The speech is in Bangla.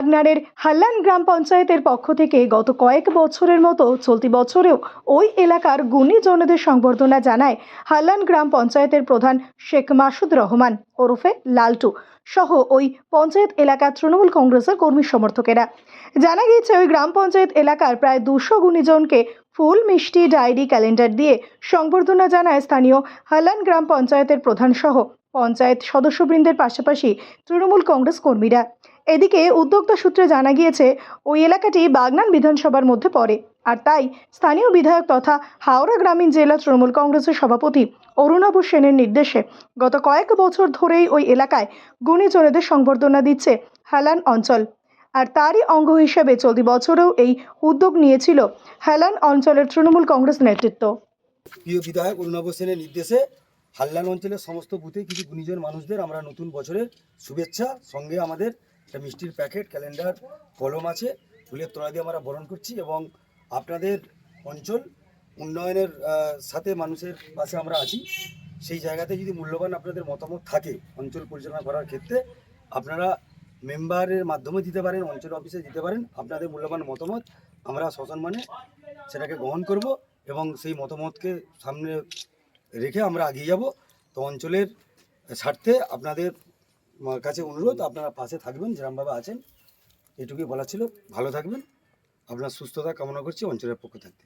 বাগনানের হাল্লান গ্রাম পঞ্চায়েতের পক্ষ থেকে গত কয়েক বছরের মতো চলতি বছরেও ওই এলাকার গুণীজনদের সংবর্ধনা জানায় হাল্লান গ্রাম পঞ্চায়েতের প্রধান শেখ মাসুদ রহমান, ওরফে লালটু সহ ওই পঞ্চায়েত এলাকার তৃণমূল কংগ্রেসের কর্মী সমর্থকেরা। জানা গিয়েছে, ওই গ্রাম পঞ্চায়েত এলাকার প্রায় দুশো গুণীজনকে ফুল মিষ্টি ডায়েরি ক্যালেন্ডার দিয়ে সংবর্ধনা জানায় স্থানীয় হাল্লান গ্রাম পঞ্চায়েতের প্রধান সহ পঞ্চায়েত সদস্যবৃন্দের পাশাপাশি তৃণমূল কংগ্রেস কর্মীরা। এদিকে উদ্যোক্তা সূত্রে জানা গিয়েছে, ওই এলাকাটি বাগনান বিধানসভার মধ্যে পড়ে। আর তাই স্থানীয় বিধায়ক তথা হাওড়া গ্রামীণ জেলা তৃণমূল কংগ্রেসের সভাপতি অরুণাভ সেনের নির্দেশে গত কয়েক বছর ধরেই ওই এলাকায় গুণীজনেদের সংবর্ধনা দিচ্ছে হেলান অঞ্চল। আর তারই অঙ্গ হিসেবে চলতি বছরেও এই উদ্যোগ নিয়েছিল হেলান অঞ্চলের তৃণমূল কংগ্রেস নেতৃত্ব। প্রিয় বিধায়ক অরুণাভ সেনের নির্দেশে হাল্লান অঞ্চলের সমস্ত বুথে কিছু গুণীজন মানুষদের আমরা নতুন বছরের শুভেচ্ছা, সঙ্গে আমাদের একটা মিষ্টির প্যাকেট, ক্যালেন্ডার, কলম আছে, ফুলের তোড়া দিয়ে আমরা বরণ করছি এবং আপনাদের অঞ্চল উন্নয়নের সাথে মানুষের পাশে আমরা আছি। সেই জায়গাতে যদি মূল্যবান আপনাদের মতামত থাকে অঞ্চল পরিচালনা করার ক্ষেত্রে, আপনারা মেম্বারের মাধ্যমে দিতে পারেন, অঞ্চল অফিসে দিতে পারেন, আপনাদের মূল্যবান মতামত আমরা সসম্মানে সেটাকে গ্রহণ করব এবং সেই মতামতকে সামনে রেখে আমরা এগিয়ে যাব। তো অঞ্চলের স্বার্থে আপনাদের উম, কাছে অনুরোধ আপনারা পাশে থাকবেন যেরমভাবে আছেন এটুকুই বলা ছিল। ভালো থাকবেন আপনার সুস্থতা কামনা করছি অঞ্চলের পক্ষ থাকতে